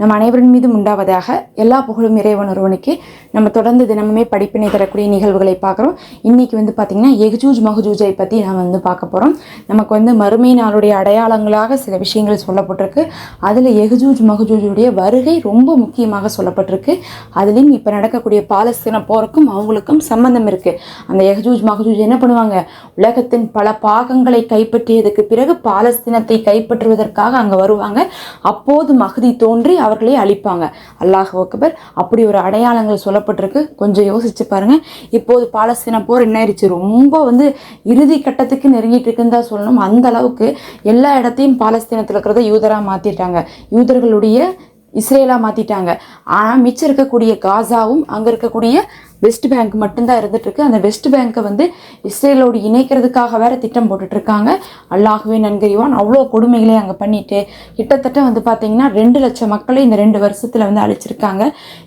நம் அனைவரின் மீதும் உண்டாவதாக எல்லா புகழும் இறைவன் ஒருவனுக்கு. நம்ம தொடர்ந்து தினமுமே படிப்பினை தரக்கூடிய நிகழ்வுகளை பார்க்குறோம். இன்றைக்கி வந்து பார்த்திங்கன்னா எகஜூஜ் மகஜூஜை பற்றி நாம் வந்து பார்க்க போகிறோம் நமக்கு வந்து மறுமை நாளுடைய அடையாளங்களாக சில விஷயங்கள் சொல்லப்பட்டிருக்கு. அதில் எகஜூஜ் மகஜூஜுடைய வருகை ரொம்ப முக்கியமாக சொல்லப்பட்டிருக்கு. அதுலேயும் இப்போ நடக்கக்கூடிய பாலஸ்தீன போருக்கும் அவங்களுக்கும் சம்பந்தம் இருக்குது அந்த எகஜூஜ் மகஜூஜ் என்ன பண்ணுவாங்க? உலகத்தின் பல பாகங்களை கைப்பற்றியதுக்கு பிறகு பாலஸ்தீனத்தை கைப்பற்றுவதற்காக அங்கே வருவாங்க. அப்போது மகதி தோன்றி அவர்களை அழிப்பாங்க. அல்லாஹ் அக்பர் அப்படி ஒரு அடையாளங்கள் சொல்லப்பட்டிருக்கு. கொஞ்சம் யோசிச்சு பாருங்க. இப்போது பாலஸ்தீன போர் என்ன ஆயிடுச்சு ரொம்ப வந்து இறுதி கட்டத்துக்கு நெருங்கிட்டு இருக்குன்னு தான் சொல்லணும். அந்த அளவுக்கு எல்லா இடத்தையும் பாலஸ்தீனத்தில் இருக்கிறத யூதராக மாற்றிட்டாங்க யூதர்களுடைய இஸ்ரேலாக மாற்றிட்டாங்க ஆனால் மிச்சம் இருக்கக்கூடிய காசாவும் அங்கே இருக்கக்கூடிய வெஸ்ட் பேங்க் மட்டும்தான் இருந்துகிட்ருக்கு அந்த வெஸ்ட் பேங்க்கை வந்து இஸ்ரேலோடு இணைக்கிறதுக்காக வேறு திட்டம் போட்டுட்ருக்காங்க அல்லாஹுவே நன்கறிவான் அவ்வளோ கொடுமைகளை அங்கே பண்ணிட்டு கிட்டத்தட்ட வந்து பார்த்திங்கன்னா ரெண்டு லட்சம் மக்களை இந்த ரெண்டு வருஷத்தில் வந்து அழிச்சிருக்காங்க.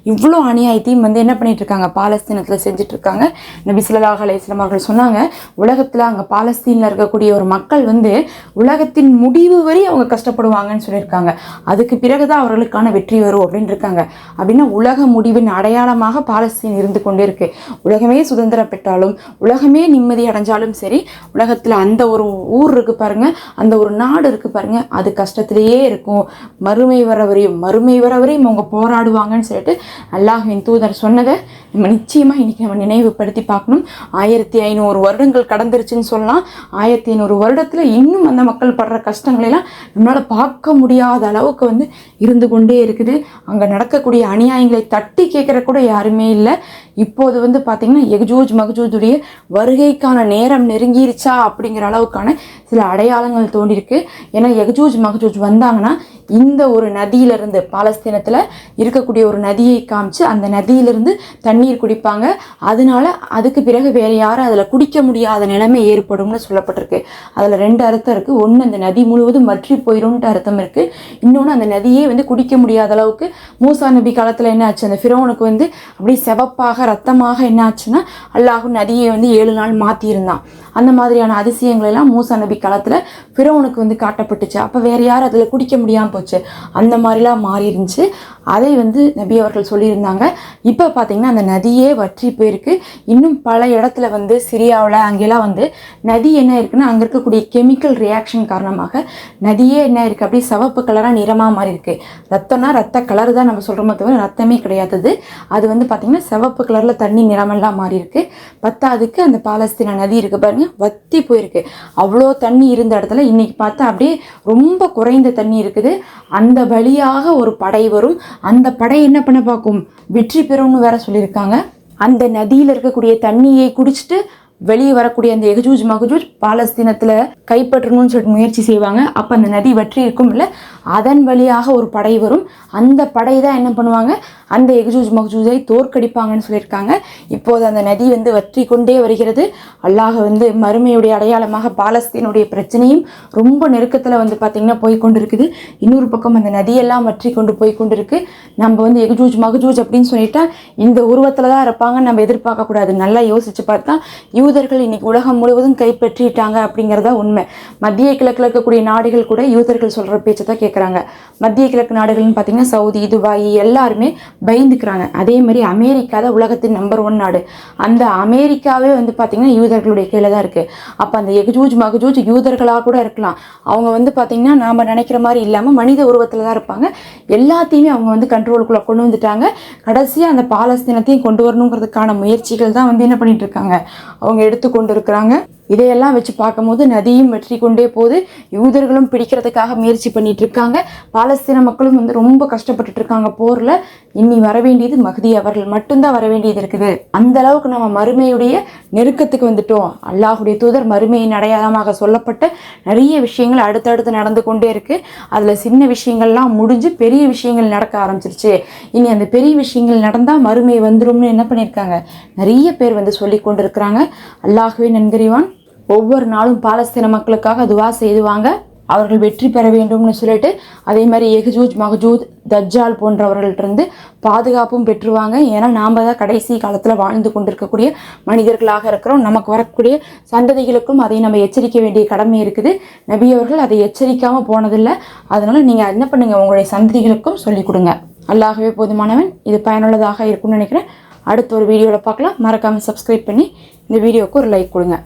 இவ்வளோ அநியாயத்தையும் வந்து என்ன பண்ணிகிட்ருக்காங்க பாலஸ்தீனத்தில் செஞ்சிட்ருக்காங்க நபி ஸல்லல்லாஹு அலைஹி அவர்கள் சொன்னாங்க உலகத்தில் அங்கே பாலஸ்தீனில் இருக்கக்கூடிய ஒரு மக்கள் வந்து உலகத்தின் முடிவு வரை அவங்க கஷ்டப்படுவாங்கன்னு சொல்லியிருக்காங்க. அதுக்கு பிறகுதான் அவர்களுக்கான வெற்றி வரும் அப்படின்னு இருக்காங்க அப்படின்னா உலக முடிவின் அடையாளமாக பாலஸ்தீன் இருந்து கொண்டு இருக்கு உலகமே சுதந்திரம் பெற்றாலும் உலகமே நிம்மதி அடைஞ்சாலும் சரி உலகத்தில் அந்த ஒரு ஊர் இருக்கு பாருங்க அந்த ஒரு நாடு இருக்கு பாருங்க அது கஷ்டத்திலேயே இருக்கும். மறுமை வர வரையும் மறுமை வர வரையும் அவங்க போராடுவாங்கன்னு சொல்லிட்டு அல்லாஹின் தூதர் சொன்னதை நம்ம நிச்சயமாக இன்னைக்கு நம்ம நினைவுபடுத்தி பார்க்கணும். ஆயிரத்தி ஐநூறு வருடங்கள் கடந்துருச்சுன்னு சொல்லலாம். ஆயிரத்தி ஐநூறு வருடத்தில் இன்னும் அந்த மக்கள் படுற கஷ்டங்களெல்லாம் நம்மளால் பார்க்க முடியாத அளவுக்கு வந்து இருந்து கொண்டே இருக்குது. அங்கே நடக்கக்கூடிய அநியாயங்களை தட்டி கேட்குற கூட யாருமே இல்லை. இப்போது வந்து பார்த்திங்கன்னா எக்ஜூஜ் மகஜூஜுடைய வருகைக்கான நேரம் நெருங்கிருச்சா அப்படிங்கிற அளவுக்கான சில அடையாளங்கள் தோண்டியிருக்கு ஏன்னா எக்ஜூஜ் மகஜூஜ் வந்தாங்கன்னா இந்த ஒரு நதியிலிருந்து பாலஸ்தீனத்தில் இருக்கக்கூடிய ஒரு நதியை காமிச்சு அந்த நதியிலிருந்து தண்ணீர் குடிப்பாங்க. அதனால அதுக்கு பிறகு வேற யாரும் அதில் குடிக்க முடியாத நிலைமை ஏற்படும்னு சொல்லப்பட்டிருக்கு. அதில் ரெண்டு அர்த்தம் இருக்குது ஒன்று அந்த நதி முழுவதும் வற்றி போயிடும்ன்ட்டு அர்த்தம் இருக்குது இன்னொன்று அந்த நதியே வந்து குடிக்க முடியாத அளவுக்கு மூசா நபி காலத்தில் என்ன ஆச்சு? அந்த ஃபிரோனுக்கு வந்து அப்படியே செவப்பாக ரத்தமாக என்ன ஆச்சுன்னா அல்லாஹும் நதியை வந்து ஏழு நாள் மாற்றியிருந்தான் அந்த மாதிரியான அதிசயங்கள் எல்லாம் மூசா நபி காலத்தில் ஃபிரோனுக்கு வந்து காட்டப்பட்டுச்சு. அப்போ வேற யாரும் அதில் குடிக்க முடியாமல் போச்சு. அந்த மாதிரிலாம் மாறி இருந்துச்சு. அதை வந்து நபி அவர்கள் சொல்லியிருந்தாங்க. இப்போ பார்த்தீங்கன்னா அந்த நதியே வற்றி போயிருக்கு. இன்னும் பல இடத்துல வந்து சிரியாவில் அங்கெல்லாம் வந்து நதி என்ன இருக்குன்னா அங்கே இருக்கக்கூடிய கெமிக்கல் ரியாக்ஷன் காரணமாக நதியே என்ன இருக்குது அப்படியே சிவப்பு கலராக நிறமாக மாறி இருக்கு. ரத்தம்னா ரத்த கலர் தான் நம்ம சொல்கிறோமோ தவிர ரத்தமே கிடையாதது. அது வந்து பார்த்திங்கன்னா சிவப்பு கலரில் தண்ணி நிறமெல்லாம் மாறி இருக்கு. பத்தாவதுக்கு அந்த பாலஸ்தீன நதி இருக்குது பாருங்கள் வத்தி போயிருக்கு. அவ்வளோ தண்ணி இருந்த இடத்துல இன்றைக்கி பார்த்தா அப்படியே ரொம்ப குறைந்த தண்ணி இருக்குது. அந்த வழியாக ஒரு படை வரும். அந்த படை என்ன பண்ண பார்க்கும்? வெற்றி பெறும்னு வேற சொல்லியிருக்காங்க. அந்த நதியில் இருக்கக்கூடிய தண்ணியை குடிச்சிட்டு வெளியே வரக்கூடிய அந்த எகஜூஜ் மகஜூஜ் பாலஸ்தீனத்தில் கைப்பற்றணும்னு சொல்லிட்டு முயற்சி செய்வாங்க. அப்போ அந்த நதி வற்றி இருக்கும் இல்லை அதன் வழியாக ஒரு படை வரும். அந்த படை தான் என்ன பண்ணுவாங்க? அந்த எக்ஜூஜ் மகஜூஜை தோற்கடிப்பாங்கன்னு சொல்லியிருக்காங்க. இப்போது அந்த நதி வந்து வற்றி கொண்டே வருகிறது. அல்லாஹ் வந்து மறுமையுடைய அடையாளமாக பாலஸ்தீனுடைய பிரச்சனையும் ரொம்ப நெருக்கத்தில் வந்து பார்த்திங்கன்னா போய் கொண்டு இருக்குது இன்னொரு பக்கம் அந்த நதியெல்லாம் வற்றி கொண்டு போய் கொண்டு இருக்கு நம்ம வந்து எக்ஜூஜ் மகஜூஜ் அப்படின்னு சொல்லிட்டா இந்த உருவத்தில் தான் இருப்பாங்கன்னு நம்ம எதிர்பார்க்கக்கூடாது நல்லா யோசிச்சு பார்த்தா யூதர்கள் இன்னைக்கு உலகம் முழுவதும் கைப்பற்றிட்டாங்க அப்படிங்கிறதா உண்மை. மத்திய கிழக்கில் இருக்கக்கூடிய நாடுகள் கூட யூதர்கள் சொல்கிற பேச்சை தான் கேட்குறாங்க மத்திய கிழக்கு நாடுகள்னு பார்த்தீங்கன்னா சவுதி துபாய் எல்லாருமே பயந்துக்கிறாங்க. அதே மாதிரி அமெரிக்கா தான் உலகத்தின் நம்பர் ஒன் நாடு. அந்த அமெரிக்காவே வந்து பார்த்திங்கன்னா யூதர்களுடைய கீழே தான் இருக்குது அப்போ அந்த எகஜூஜ் மகஜூஜ் யூதர்களாக கூட இருக்கலாம். அவங்க வந்து பார்த்திங்கன்னா நாம் நினைக்கிற மாதிரி இல்லாமல் மனித உருவத்தில் தான் இருப்பாங்க. எல்லாத்தையுமே அவங்க வந்து கண்ட்ரோலுக்குள்ளே கொண்டு வந்துட்டாங்க. கடைசியாக அந்த பாலஸ்தீனத்தையும் கொண்டு வரணுங்கிறதுக்கான முயற்சிகள் தான் வந்து என்ன பண்ணிட்டு இருக்காங்க? அவங்க எடுத்துக்கொண்டு இருக்கிறாங்க. இதையெல்லாம் வச்சு பார்க்கும்போது நதியும் வெற்றி கொண்டே போகுது. யூதர்களும் பிடிக்கிறதுக்காக முயற்சி பண்ணிட்டு இருக்காங்க. பாலஸ்தீன மக்களும் வந்து ரொம்ப கஷ்டப்பட்டுட்டு இருக்காங்க போரில். இனி வர வேண்டியது மகதி அவர்கள் மட்டும்தான் வர வேண்டியது இருக்குது. அந்த அளவுக்கு நம்ம மறுமையுடைய நெருக்கத்துக்கு வந்துட்டோம். அல்லாஹுடைய தூதர் மறுமையின் அடையாளமாக சொல்லப்பட்ட நிறைய விஷயங்கள் அடுத்தடுத்து நடந்து கொண்டே இருக்கு. அதில் சின்ன விஷயங்கள்லாம் முடிஞ்சு பெரிய விஷயங்கள் நடக்க ஆரம்பிச்சிருச்சு. இனி அந்த பெரிய விஷயங்கள் நடந்தால் மறுமை வந்துடும்னு என்ன பண்ணியிருக்காங்க நிறைய பேர் வந்து சொல்லி கொண்டிருக்கிறாங்க. அல்லாஹுவே நன்கறிவான். ஒவ்வொரு நாளும் பாலஸ்தீன மக்களுக்காக துவா செய்துவாங்க. அவர்கள் வெற்றி பெற வேண்டும்னு சொல்லிட்டு அதே மாதிரி எஹ்ஜூஜ் மஹஜூத் தஜ்ஜால் போன்றவர்கள்ட்டிருந்து பாதுகாப்பும் பெற்றுவாங்க. ஏன்னா நாம் தான் கடைசி காலத்தில் வாழ்ந்து கொண்டிருக்கக்கூடிய மனிதர்களாக இருக்கிறோம். நமக்கு வரக்கூடிய சந்ததிகளுக்கும் அதை நம்ம எச்சரிக்க வேண்டிய கடமை இருக்குது. நபி அவர்கள் அதை எச்சரிக்காமல் போனதில்லை. அதனால் நீங்கள் என்ன பண்ணுங்கள் உங்களுடைய சந்ததிகளுக்கும் சொல்லிக் கொடுங்க. அல்லாகவே போதுமானவன் இது பயனுள்ளதாக இருக்கும்னு நினைக்கிறேன். அடுத்த ஒரு வீடியோவில் பார்க்கலாம். மறக்காமல் சப்ஸ்கிரைப் பண்ணி இந்த வீடியோவுக்கு ஒரு லைக் கொடுங்க.